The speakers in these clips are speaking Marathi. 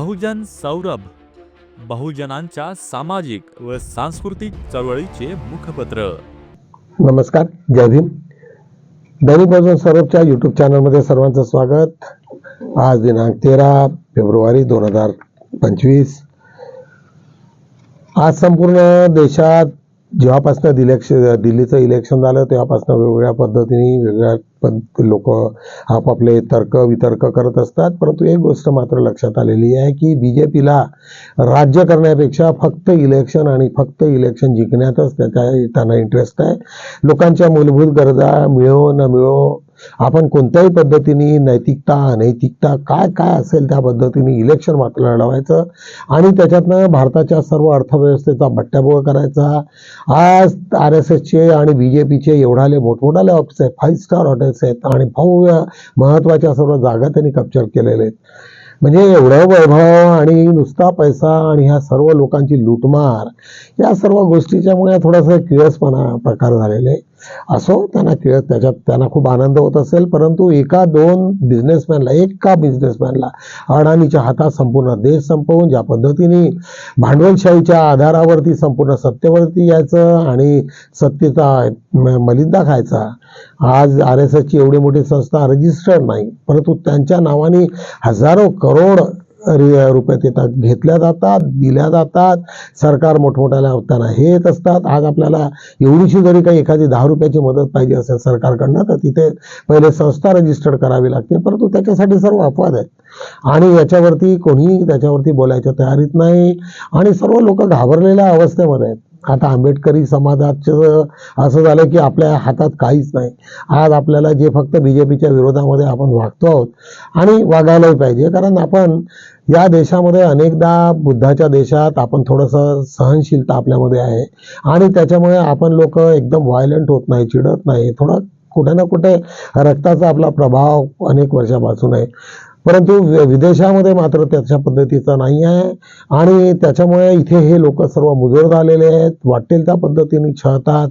बहुजन सौरभ बहुजनांच्या सामाजिक व सांस्कृतिक चळवळीचे मुखपत्र. नमस्कार जय भीम. दैनिक बहुजन सौरभच्या यूट्यूब चॅनलमध्ये सर्वांचं स्वागत. आज दिनांक तेरा फेब्रुवारी दोन हजार पंचवीस. आज संपूर्ण देशात जेव्हापासनं दिलेक्श दिल्लीचं इलेक्शन झालं तेव्हापासनं वेगवेगळ्या पद्धतीने वेगळ्या पद्ध लोक आपापले तर्क वितर्क करत असतात. परंतु एक गोष्ट मात्र लक्षात आलेली आहे की बी जे पीला राज्य करण्यापेक्षा फक्त इलेक्शन आणि फक्त इलेक्शन जिंकण्यातच त्याचा त्यांना इंटरेस्ट आहे. लोकांच्या मूलभूत गरजा मिळो न मिळो आपण कोणत्याही पद्धतीने नैतिकता अनैतिकता काय काय असेल त्या पद्धतीने इलेक्शन मात्र लढवायचं आणि त्याच्यातनं भारताच्या सर्व अर्थव्यवस्थेचा बट्ट्याबोळ करायचा आज आर एस एसचे आणि बी जे पीचे एवढाले मोठमोठाले ऑफिस आहेत फाईव्ह स्टार हॉटेल्स आहेत आणि भव्य महत्त्वाच्या सर्व जागा त्यांनी कॅप्चर केलेल्या आहेत म्हणजे एवढं वैभव आणि नुसता पैसा आणि ह्या सर्व लोकांची लूटमार या सर्व गोष्टीच्यामुळे थोडासा किळसपणा प्रकार झालेले आहे. असो त्यांना खेळ त्याच्यात त्यांना खूप आनंद होत असेल. परंतु एका दोन बिझनेसमॅनला एका बिझनेसमॅनला अडाणीच्या हातात संपूर्ण देश संपवून ज्या पद्धतीने भांडवलशाहीच्या आधारावरती संपूर्ण सत्तेवरती यायचं आणि सत्तेचा मलिदा खायचा आज आर एस एसची एवढी मोठी संस्था रजिस्टर्ड नाही. परंतु त्यांच्या नावाने हजारो करोड रि- रुपयात तिथं घेतल्या जातात दिल्या जातात. सरकार मोठमोठ्याला त्यांना हे येत असतात. आज आपल्याला एवढीशी जरी काही एखादी दहा रुपयाची मदत पाहिजे असेल सरकारकडनं तर तिथे पहिले संस्था रजिस्टर्ड करावी लागते. परंतु त्याच्यासाठी सर्व अपवाद आहेत. आणि याच्यावरती कोणीही त्याच्यावरती बोलायच्या तयारीत नाही. आणि सर्व लोक घाबरलेल्या अवस्थेमध्ये आहेत. आता आंबेडकरी समाजाचं असं झालं की आपल्या हातात काहीच नाही. आज आपल्याला जे फक्त बी जे पीच्या विरोधामध्ये आपण वागतो आहोत आणि वागायलाही पाहिजे. कारण आपण या देशामध्ये अनेकदा बुद्धाच्या देशात आपण थोडंसं सहनशीलता आपल्यामध्ये आहे आणि त्याच्यामुळे आपण लोक एकदम व्हायलंट होत नाही चिडत नाही. थोडं कुठे ना कुठे रक्ताचा आपला प्रभाव अनेक वर्षापासून आहे. परंतु विदेशामध्ये मात्र त्याच्या पद्धतीचा नाही आहे. आणि त्याच्यामुळे इथे हे लोक सर्व मुजर झालेले आहेत. वाटेल त्या पद्धतीने छळतात.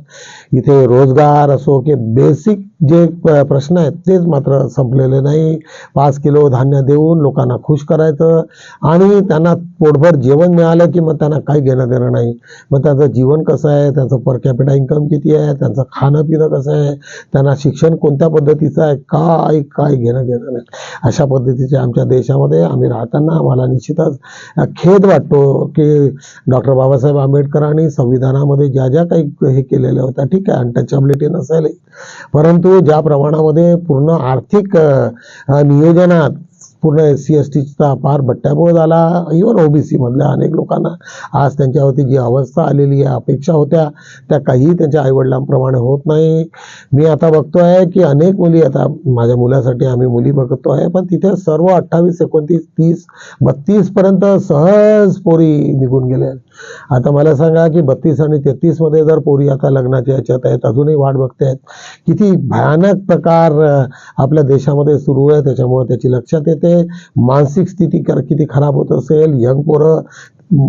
इथे रोजगार असो की बेसिक जे प्रश्न आहेत तेच मात्र संपलेले नाही. पाच किलो धान्य देऊन लोकांना खुश करायचं आणि त्यांना पोटभर जेवण मिळालं की मग त्यांना काही घेणं देणं नाही. मग त्यांचं जीवन कसं आहे? त्यांचं पर कॅपिटा इन्कम किती आहे? त्यांचं खाणं पिणं कसं आहे? त्यांना शिक्षण कोणत्या पद्धतीचं आहे? काय काय घेणं देणं नाही. अशा पद्धतीचे आमच्या देशामध्ये आम्ही राहताना आम्हाला निश्चितच खेद वाटतो की डॉक्टर बाबासाहेब आंबेडकरांनी संविधानामध्ये ज्या ज्या काही हे केलेल्या होत्या ठीक आहे अनटचबिलिटी नसायला परंतु ज्या प्रमाणामध्ये पूर्ण आर्थिक नियोजनात पूर्ण एस सी एस टीचा फार बट्ट्याबोळ झाला. इव्हन ओबीसी मधल्या अनेक लोकांना आज त्यांच्यावरती जी अवस्था आलेली आहे अपेक्षा होत्या त्या काहीही त्यांच्या आईवडिलांप्रमाणे होत नाही. मी आता बघतोय की अनेक मुली आता माझ्या मुलासाठी आम्ही मुली बघतो आहे पण तिथे सर्व अठ्ठावीस एकोणतीस तीस बत्तीस पर्यंत सहज पोरी निघून गेल्या. आता मला सांगा की बत्तीस आणि तेहतीसमध्ये जर पोरी आता लग्नाच्या याच्यात आहेत अजूनही वाट बघते आहेत किती भयानक प्रकार आपल्या देशामध्ये सुरू आहे त्याच्यामुळे त्याची लक्षात येते. मानसिक स्थिती कर- किती खराब होत असेल यंग पोरं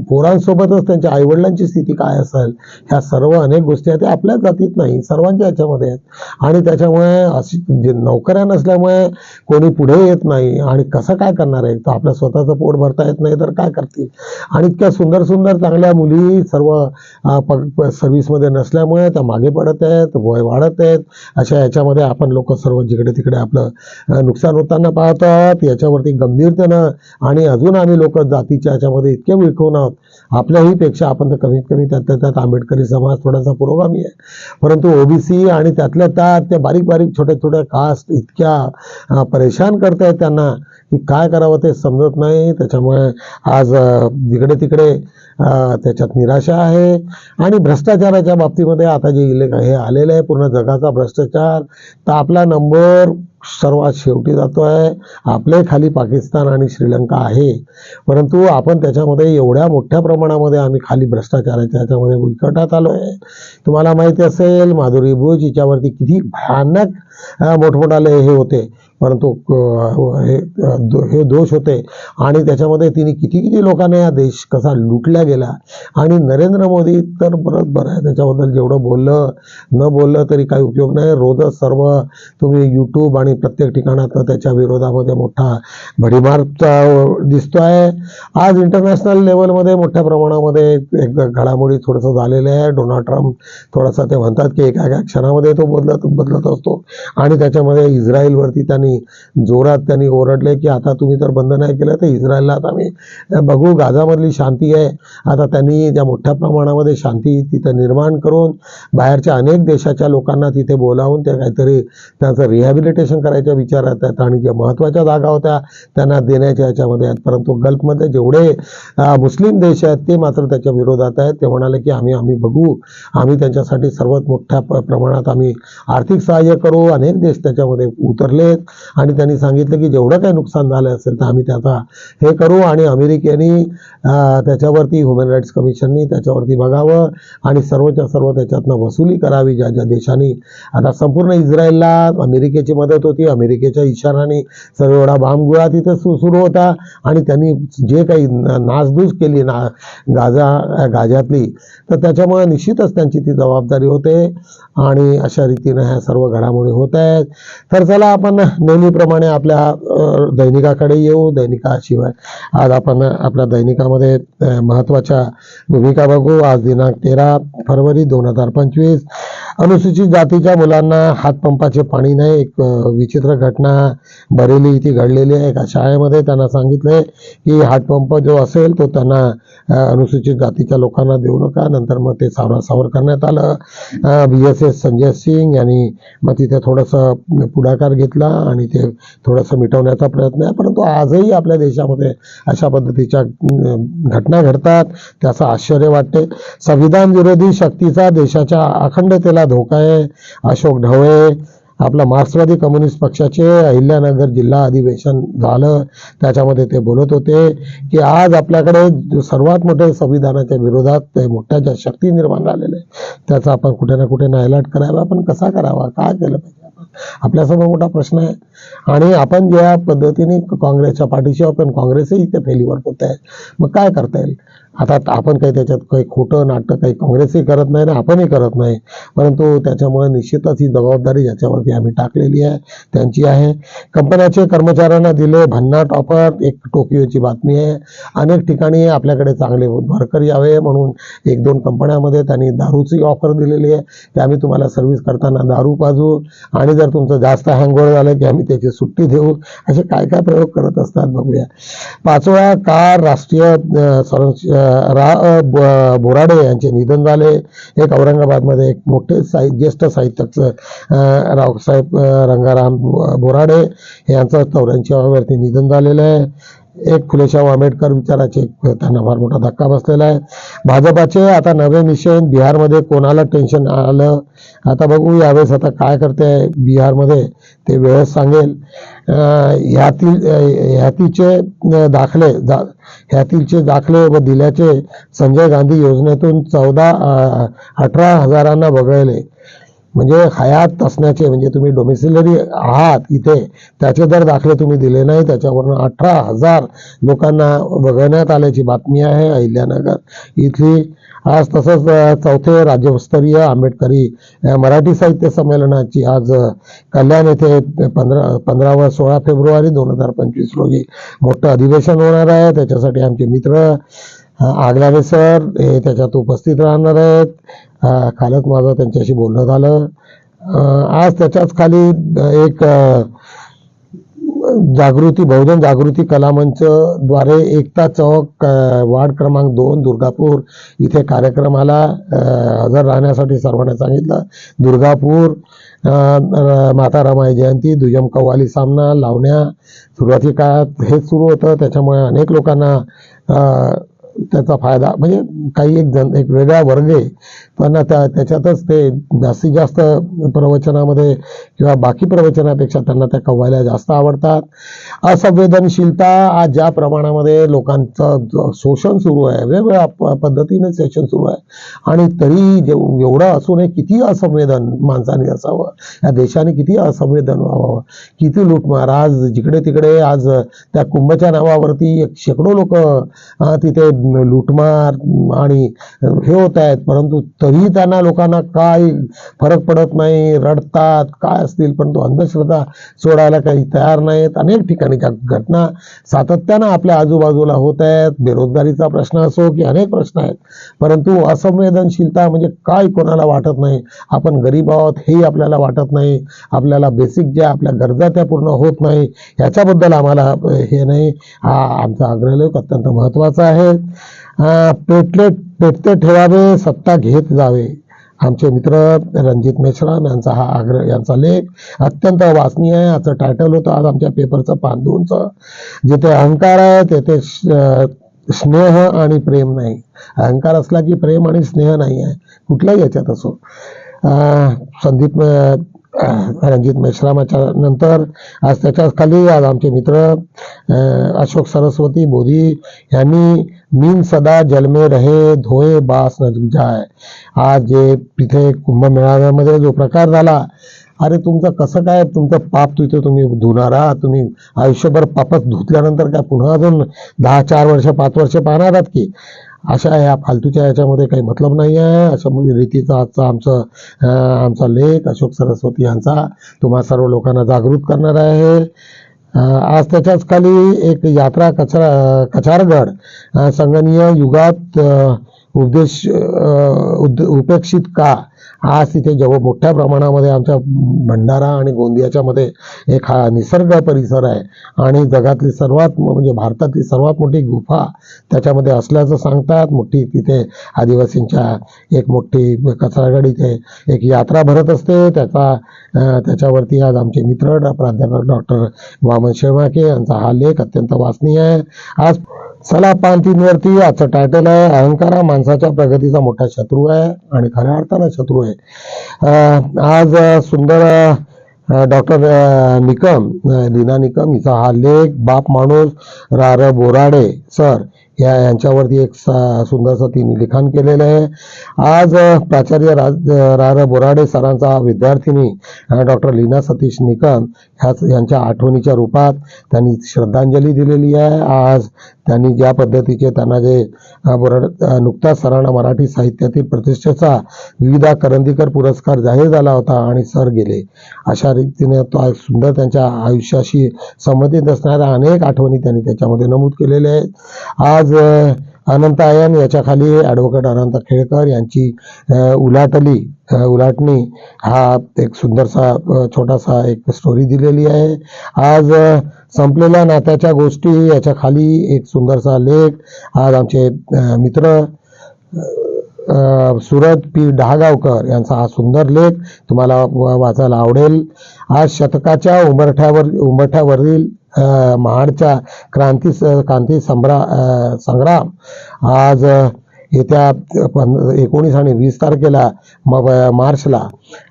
पोरांसोबतच त्यांच्या आईवडिलांची स्थिती काय असेल ह्या सर्व अनेक गोष्टी आहेत त्या आपल्याच जातीत नाही सर्वांच्या याच्यामध्ये आहेत. आणि त्याच्यामुळे अशी जे नोकऱ्या नसल्यामुळे कोणी पुढे येत नाही आणि कसं काय करणार आहे? तर आपलं स्वतःचं पोट भरता येत नाही तर काय करतील? आणि इतक्या सुंदर सुंदर चांगल्या मुली सर्व सर्व्हिसमध्ये नसल्यामुळे त्या मागे पडत आहेत वय वाढत आहेत. अशा याच्यामध्ये आपण लोक सर्व जिकडे तिकडे आपलं नुकसान होताना पाहत आहोत याच्यावरती गंभीरतेनं आणि अजून आम्ही लोक जातीच्या याच्यामध्ये इतके विळखून आहोत. आपल्याही पेक्षा आपण तर कमीत कमी त्यातल्या त्यात आंबेडकरी समाज थोडासा पुरोगामी आहे. परंतु ओबीसी आणि त्यातल्या त्यात त्या बारीक बारीक छोट्या छोट्या कास्ट इतक्या परेशान करतायत त्यांना. की काय करावं ते समजत नाही. त्याच्यामुळे आज जिकडे तिकडे त्याच्यात निराशा आहे. आणि भ्रष्टाचाराच्या बाबतीमध्ये आता जे इले हे आलेलं आहे पूर्ण जगाचा भ्रष्टाचार. तर आपला नंबर सर्वात शेवटी जातो आहे. आपले खाली पाकिस्तान आणि श्रीलंका आहे. परंतु आपण त्याच्यामध्ये एवढ्या मोठ्या प्रमाणामध्ये आम्ही खाली भ्रष्टाचाराच्या याच्यामध्ये विकटात आलो आहे. तुम्हाला माहिती असेल माधुरी भोज हिच्यावरती किती भयानक मोठमोठाले हे होते. परंतु हो, हे दो- हे दोष होते. आणि त्याच्यामध्ये तिने किती किती लोकांना या देश कसा लुटल्या गेला? आणि नरेंद्र मोदी तर बरोबर आहे. त्याच्याबद्दल जेवढं बोललं न बोललं तरी काही उपयोग नाही. रोजच सर्व तुम्ही यूट्यूब आणि प्रत्येक ठिकाणात त्याच्या विरोधामध्ये मोठा भडीमार दिसतो दिसतोय. आज इंटरनॅशनल लेवलमध्ये मोठ्या प्रमाणामध्ये एक घडामोडी थोडंसं झालेलं आहे. डोनाल्ड ट्रम्प थोडासा ते म्हणतात की एका एका क्षणामध्ये तो बदलत बदलत असतो. आणि त्याच्यामध्ये इस्रायलवरती त्यांनी जोरात त्यांनी ओरडले की आता तुम्ही जर बंद नाही केलं तर इस्रायलला आता आम्ही बघू गाझामधली शांती आहे. आता त्यांनी ज्या मोठ्या प्रमाणामध्ये शांती तिथं निर्माण करून बाहेरच्या अनेक देशाच्या लोकांना तिथे बोलावून ते काहीतरी त्यांचं रिहॅबिलिटेशन करायच्या विचारात आहेत आणि ज्या महत्त्वाच्या जागा होत्या त्यांना देण्याच्या याच्यामध्ये आहेत. परंतु गल्फमध्ये जेवढे मुस्लिम देश आहेत ते मात्र त्याच्या विरोधात आहेत. ते म्हणाले की आम्ही आम्ही बघू आम्ही त्यांच्यासाठी सर्वात मोठ्या प्रमाणात आम्ही आर्थिक सहाय्य करू. अनेक देश त्याच्यामध्ये उतरलेत. आणि त्यांनी सांगितलं की जेवढं काही नुकसान झालं असेल तर आम्ही त्याचा हे करू आणि अमेरिकेने त्याच्यावरती ह्युमन राईट्स कमिशननी त्याच्यावरती बघावं आणि सर्वच्या सर्व त्याच्यातनं वसुली करावी ज्या ज्या देशांनी. आता संपूर्ण इस्रायलला अमेरिकेची मदत होती अमेरिकेच्या इशाराने सर्व एवढा बामगुळा तिथे सु सुरू होता आणि त्यांनी जे काही नासधूस केली ना गाजा गाज्यातली तर त्याच्यामुळे निश्चितच त्यांची ती जबाबदारी होते आणि अशा रीतीने ह्या सर्व घडामोडी होत आहेत. तर चला आपण नेहमीप्रमाणे आपल्या दैनिकाकडे येऊ दैनिकाशिवाय. आज आपण आपल्या दैनिकामध्ये महत्त्वाच्या भूमिका बघू. आज दिनांक तेरा फरवरी दोन हजार पंचवीस. अनुसूचित जातीच्या मुलांना हातपंपाचे पाणी नाही. एक विचित्र घटना बरेली इथे घडलेली आहे. एका शाळेमध्ये त्यांना सांगितलंय की हातपंप जो असेल तो त्यांना अनुसूचित जातीच्या लोकांना देऊ नका. नंतर मग ते सावरासावर करण्यात आलं. B S S Sanjay Singh यांनी मग तिथे थोडंसं पुढाकार घेतला आणि ते थोडंसं मिटवण्याचा प्रयत्न आहे. परंतु आजही आपल्या देशामध्ये अशा पद्धतीच्या घटना घडतात. त्याचं आश्चर्य वाटते. संविधान विरोधी शक्तीचा देशाच्या अखंडतेला धोका आहे. अशोक ढवळे आपला मार्क्सवादी कम्युनिस्ट पक्षाचे अहिल्यानगर जिल्हा अधिवेशन झालं. त्याच्यामध्ये ते बोलत होते की आज आपल्याकडे सर्वात मोठे संविधानाच्या विरोधात ते मोठ्या ज्या शक्ती निर्माण झालेल्या आहे त्याचा आपण कुठे ना कुठे नायलाट करावा आपण कसा करावा? काय केलं पाहिजे आपल्यासमोर मोठा प्रश्न आहे. आणि आपण ज्या पद्धतीने काँग्रेसच्या पाठीशी आपण काँग्रेसही इथे फेलीवर होत आहे मग काय करता येईल? आता आपण काही त्याच्यात काही खोटं नाटक काही काँग्रेसही करत नाही ना आपणही करत नाही. परंतु त्याच्यामुळे निश्चितच ही जबाबदारी ज्याच्यावरती आम्ही टाकलेली आहे त्यांची आहे. कंपन्याचे कर्मचाऱ्यांना दिले भन्नाट ऑफर एक टोकियोची बातमी आहे. अनेक ठिकाणी आपल्याकडे चांगले वर्कर यावे म्हणून एक दोन कंपन्यामध्ये त्यांनी दारूची ऑफर दिलेली आहे. की आम्ही तुम्हाला सर्व्हिस करताना दारू पाजू. आणि जर तुमचं जास्त हँगओवर झालं की आम्ही त्याची सुट्टी देऊ. असे काय काय प्रयोग करत असतात बघूया. पाचवा कार राष्ट्रीय संरक्षण रा ब- बोराडे यांचे निधन झाले. एक औरंगाबादमध्ये एक मोठे साहि ज्येष्ठ साहित्यक रावसाहेब रंगाराम बोराडे यांचं चौऱ्याऐंशी निधन झालेलं आहे. एक फुलेशाह आंबेडकर विचाराचे त्यांना फार मोठा धक्का बसलेला आहे. भाजपाचे आता नवे मिशन बिहारमध्ये कोणाला टेन्शन आलं? आता बघू यावेळेस आता काय करते बिहारमध्ये ते वेळेस सांगेल. ह्यातील ह्यातीचे दाखले दा ह्यातीलचे दाखले व दिल्याचे संजय गांधी योजनेतून चौदा अठरा हजारांना वगळले. म्हणजे हयात असण्याचे म्हणजे तुम्ही डोमिसिलरी आहात इथे त्याचे जर दाखले तुम्ही दिले नाही त्याच्यावरून अठरा हजार लोकांना वगळण्यात आल्याची बातमी आहे अहिल्यानगर. इथली आज तसंच चौथे राज्यस्तरीय आंबेडकरी मराठी साहित्य संमेलनाची आज कल्याण येथे पंधरा पंधरा व सोळा फेब्रुवारी दोन हजार पंचवीस रोजी मोठं अधिवेशन होणार आहे. त्याच्यासाठी आमचे मित्र आगलावे सर हे त्याच्यात उपस्थित राहणार आहेत. कालच माझं त्यांच्याशी बोलणं झालं. आज त्याच्याच खाली एक जागृती बहुजन जागृती कला मंच द्वारे एकता चौक वार्ड क्रमांक दोन दुर्गापूर इथे कार्यक्रमाला हजर राहण्यासाठी सर्वांना सांगितलं. दुर्गापूर माता रमाई जयंती दुय्यम कव्वाली सामना लावण्या सुरुवाती काळात हेच सुरू होतं. त्याच्यामुळे अनेक लोकांना त्याचा फायदा म्हणजे काही एक जन एक वेगळा वर्ग आहे. त्यांना त्या त्याच्यातच ते जास्तीत जास्त प्रवचनामध्ये किंवा बाकी प्रवचनापेक्षा त्यांना त्या कव्वाल्या जास्त आवडतात. असंवेदनशीलता आज ज्या प्रमाणामध्ये लोकांचं शोषण सुरू आहे वेगवेगळ्या पद्धतीने शोषण सुरू आहे. आणि तरी जे एवढं असूनही किती असंवेदन माणसाने असावं? या देशाने किती असंवेदन व्हावं? किती लूटमार आज जिकडे तिकडे आज त्या कुंभच्या नावावरती एक शेकडो लोक तिथे लूटमार आणि हे होत आहेत परंतु तरी त्यांना लोकांना काय फरक पडत नाही रडतात काय असतील परंतु अंधश्रद्धा सोडायला काही तयार नाहीत. अनेक ठिकाणी घटना सातत्यानं आपल्या आजूबाजूला होत आहेत. बेरोजगारीचा प्रश्न असो की अनेक प्रश्न आहेत परंतु असंवेदनशीलता म्हणजे काय कोणाला वाटत नाही. आपण गरीब आहोत हेही आपल्याला वाटत नाही. आपल्याला बेसिक ज्या आपल्या गरजा त्या पूर्ण होत नाही. याच्याबद्दल आम्हाला हे नाही. हा आमचा अग्रलेख अत्यंत महत्त्वाचा आहे. पेटले पेटते ठेवावे सत्ता घेत जावे. आमचे मित्र रणजित मेश्राम यांचा हा आग्रह यांचा लेख अत्यंत वाचनीय आहे. याचं टायटल होतं आज आमच्या पेपरचं पान जिथे अहंकार आहे तेथे स्नेह आणि प्रेम नाही. अहंकार असला की प्रेम आणि स्नेह नाही आहे. कुठल्याही याच्यात असो. संदीप रणजित मेश्रामाच्या नंतर आज त्याच्याखाली आज आमचे मित्र अशोक सरस्वती बोधी यांनी मीन सदा जलमे रहे धोए बास न जाय. आज जे तिथे कुंभमेळाव्यामध्ये जो प्रकार झाला अरे तुमचं कसं काय तुमचं पाप तिथे तुम्ही धुणार आहात? तुम्ही आयुष्यभर पापच धुतल्यानंतर काय पुन्हा अजून दहा चार वर्ष पाच वर्ष पाहणार आहात की? अशा या फालतूच्या याच्यामध्ये काही मतलब नाही आहे अशा म्हणजे रीतीचा आजचा आमचं आमचा लेख अशोक सरस्वती यांचा तुम्हा सर्व लोकांना जागृत करणार आहे. आज त्याच्याच खाली एक यात्रा कचरा कचारगड संगणीय युगात उपदेश उद- उपेक्षित का आज तिथे जेव्हा मोठ्या प्रमाणामध्ये आमच्या भंडारा आणि गोंदियाच्या मध्ये एक हा निसर्ग परिसर आहे. आणि जगातली सर्वात म्हणजे भारतातली सर्वात मोठी गुफा त्याच्यामध्ये असल्याचं सांगतात. मोठी तिथे आदिवासींच्या एक मोठी कचरागड इथे एक यात्रा भरत असते. त्याचा त्याच्यावरती आज आमचे मित्र प्राध्यापक डॉक्टर वामन शेळमाके यांचा हा लेख अत्यंत वाचनीय आहे. आज चला पान तीनवरती आजचं टायटल आहे अहंकार हा माणसाच्या प्रगतीचा मोठा शत्रू आहे आणि खऱ्या अर्थानं शत्रू आहे. आज सुंदर डॉक्टर निकम लीना निकम हिचा हा लेख बाप माणूस रा र बोराडे सर या यांच्यावरती एक सा- सुंदरसं तिने लिखाण केलेलं आहे. आज प्राचार्य राज अ, रा बोराडे सरांचा विद्यार्थिनी डॉक्टर लीना सतीश निकम ह्याच यांच्या आठवणीच्या रूपात त्यांनी श्रद्धांजली दिलेली आहे. आज त्यांनी ज्या पद्धतीचे त्यांना जे बोराड नुकताच सरांना मराठी साहित्यातील प्रतिष्ठेचा विविधा करंदीकर पुरस्कार जाहीर झाला होता आणि सर गेले. अशा रीतीने तो सुंदर त्यांच्या आयुष्याशी संबंधित असणाऱ्या अनेक आठवणी त्यांनी त्याच्यामध्ये नमूद केलेल्या आहेत. आज आज अनंत आयन याच्या खाली ॲडव्होकेट अनंत खेळकर यांची उलाटली. उलाटणी हा एक सुंदरसा छोटासा एक स्टोरी दिलेली आहे. आज संपलेल्या नात्याच्या गोष्टी याच्या खाली एक सुंदरसा लेख. आज आमचे मित्र सुरत सूरज पी. डहागावकर यांचा हा सुंदर लेख तुम्हाला वाचायला आवडेल. आज शतकाच्या उंबरठ्यावर उंबरठ्यावरील महाडच्या क्रांती क्रांती संभ्रा संग्राम. आज येत्या पं एकोणीस आणि वीस तारखेला म मार्चला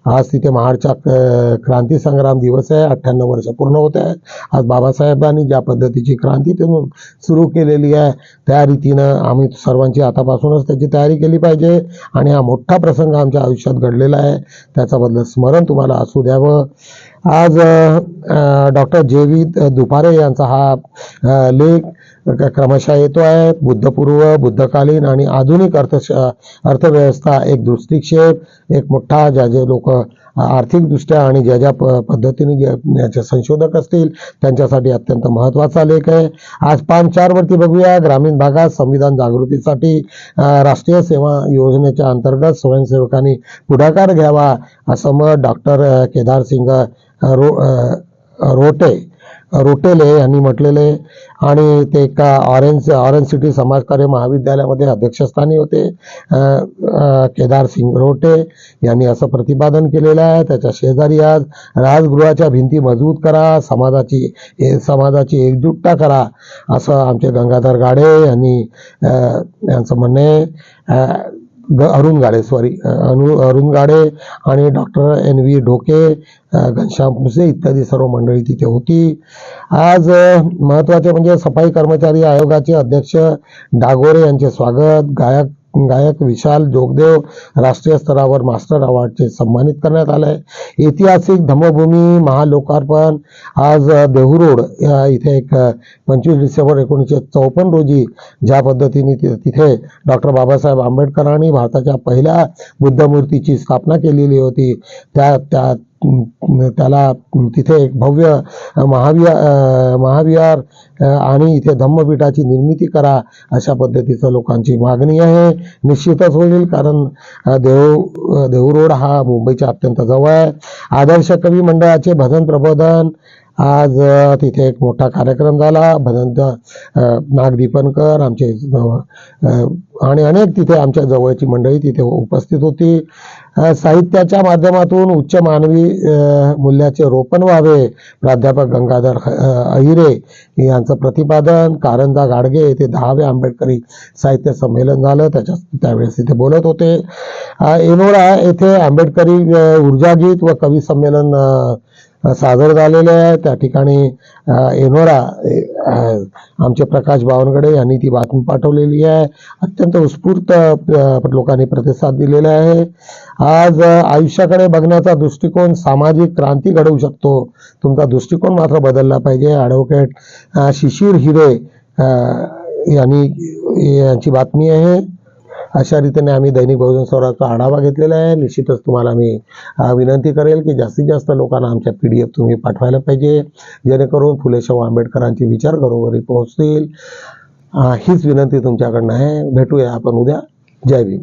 आज तिथे महाडच्या क्रांती संग्राम दिवस आहे. अठ्ठ्याण्णव वर्ष पूर्ण होत आहे. आज बाबासाहेबांनी ज्या पद्धतीची क्रांती तिथून सुरू केलेली आहे त्या रीतीनं आम्ही सर्वांची आतापासूनच त्याची तयारी केली पाहिजे. आणि हा मोठा प्रसंग आमच्या आयुष्यात घडलेला आहे. त्याच्याबद्दल स्मरण तुम्हाला असू द्यावं. आज डॉक्टर जे व्ही दुपारे यांचा हा लेख क्रमशः येतो आहे. बुद्धपूर्व बुद्धकालीन आणि आधुनिक अर्थ अर्थव्यवस्था एक दृष्टिक्षेप एक मोठा ज्या जे लोक आर्थिकदृष्ट्या आणि ज्या ज्या प पद्धतीने संशोधक असतील त्यांच्यासाठी अत्यंत महत्त्वाचा लेख आहे. आज पान चारवरती बघूया. ग्रामीण भागात संविधान जागृतीसाठी राष्ट्रीय सेवा योजनेच्या अंतर्गत स्वयंसेवकांनी पुढाकार घ्यावा असं मत डॉक्टर केदार सिंग रो रोटे रोटेले यांनी म्हटलेले आणि ते एका ऑरेंज ऑरेंज सिटी समाजकार्य महाविद्यालयामध्ये अध्यक्षस्थानी होते. केदार सिंग रोटे यांनी असं प्रतिपादन केलेलं आहे. त्याच्या शेजारी आज राजगृहाच्या भिंती मजबूत करा समाजाची ए- समाजाची एकजुटता करा असं आमचे गंगाधर गाडे यांनी यांचं म्हणणे आहे. ग अरुण गाडे सॉरी अनु अरुण गाडे आणि doctor N V Dhoke Ghanshyam Bhuse इत्यादी सर्व मंडळी तिथे होती. आज महत्त्वाचे म्हणजे सफाई कर्मचारी आयोगाचे अध्यक्ष डागोरे यांचे स्वागत. गायक गायक विशाल जोगदेव राष्ट्रीय स्तरावर मास्टर अवॉर्डचे सन्मानित करण्यात आले. ऐतिहासिक धम्मभूमी महालोकार्पण. आज देहू रोड या इथे एक पंचवीस डिसेंबर एकोणीसशे चौपन्न रोजी ज्या पद्धतीने ति- तिथे डॉक्टर बाबासाहेब आंबेडकरांनी भारताच्या पहिल्या बुद्धमूर्तीची स्थापना केलेली होती. त्या त्या त्याला तिथे एक भव्य महाविहार महाविहार आणि इथे धम्मपीठाची निर्मिती करा अशा पद्धतीचं लोकांची मागणी आहे. निश्चितच होईल कारण देऊ देहू रोड हा मुंबईच्या अत्यंत जवळ आहे. आदर्श कवी मंडळाचे भजन प्रबोधन आज तिथे एक मोठा कार्यक्रम झाला. भदंत नागदीपनकर आमचे आणि अनेक तिथे आमच्या जवळची मंडळी तिथे उपस्थित होती. साहित्याच्या माध्यमातून उच्च मानवी मूल्याचे रोपण व्हावे. प्राध्यापक गंगाधर अहिरे यांचं प्रतिपादन कारंजा गाडगे येथे दहावे आंबेडकरी साहित्य संमेलन झालं. त्याच्या त्यावेळेस तिथे बोलत होते. एनोरा येथे आंबेडकरी ऊर्जागीत व कवी संमेलन सादर झालेले आहे. त्या ठिकाणी एनोरा आमचे प्रकाश बावनगडे यांनी ती बातमी पाठवलेली आहे. अत्यंत उत्स्फूर्त लोकांनी प्रतिसाद दिलेला आहे. आज आयुष्याकडे बघण्याचा दृष्टिकोन सामाजिक क्रांती घडवू शकतो. तुमचा दृष्टिकोन मात्र बदलला पाहिजे. ॲडव्होकेट शिशिर हिरे यांनी यांची बातमी आहे. अशा रीतीने आम्ही दैनिक बहुजन स्वराजचा आढावा घेतलेला आहे. निश्चितच तुम्हाला मी विनंती करेल की जास्तीत जास्त लोकांना आमच्या पी डी एफ तुम्ही पाठवायला पाहिजे. जेणेकरून फुले शाहू आंबेडकरांचे विचार घरोघरी पोहोचतील हीच विनंती तुमच्याकडनं आहे. भेटूया आपण उद्या. जय भीम.